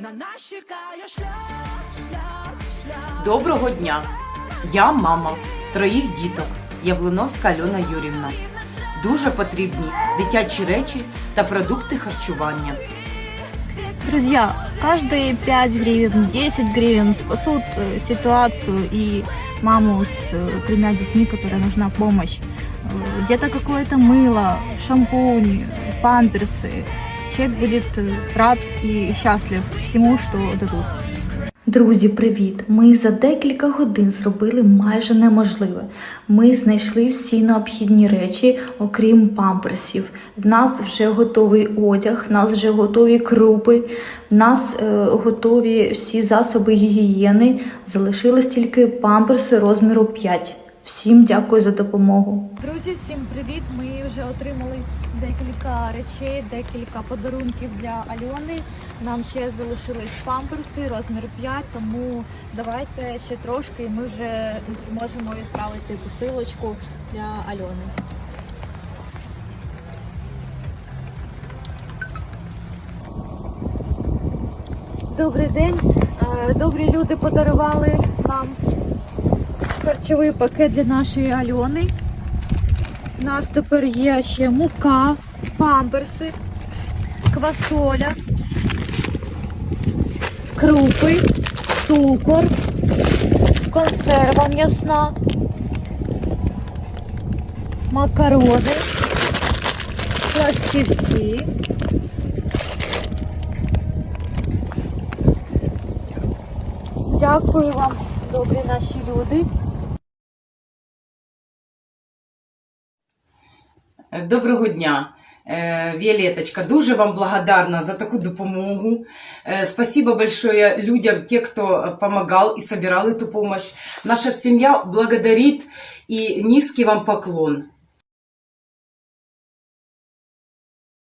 На нас чекає шлях, шлях, шлях. Доброго дня! Я мама троїх діток Яблуновська Альона Юрівна. Дуже потрібні дитячі речі та продукти харчування. Друзья, каждые 5 гривен, 10 гривен спасут э, ситуацию и маму с э, тремя детьми, которой нужна помощь. Э, Где-то какое-то мыло, шампунь, памперсы. Человек будет э, рад и счастлив всему, что дадут. Друзі, привіт! Ми за декілька годин зробили майже неможливе. Ми знайшли всі необхідні речі, окрім памперсів. В нас вже готовий одяг, в нас вже готові крупи, в нас е, готові всі засоби гігієни. Залишились тільки памперси розміру 5. Всім дякую за допомогу. Друзі, всім привіт! Ми вже отримали декілька речей, декілька подарунків для Альони. Нам ще залишились памперси розмір 5, тому давайте ще трошки і ми вже зможемо відправити посилочку для Альони. Добрий день. Е, Добрі люди подарували нам харчовий пакет для нашої Альони. У нас тепер є ще мука, памперси, квасоля, крупи, цукор, консерва м'ясна, макарони, пластівці. Дякую вам, добрі наші люди. Доброго дня! Е, Віолеточка, дуже вам благодарна за таку допомогу. Е, Спасибо большое людям, те, кто помогал и собирал эту помощь. Наша семья благодарит и низкий вам поклон.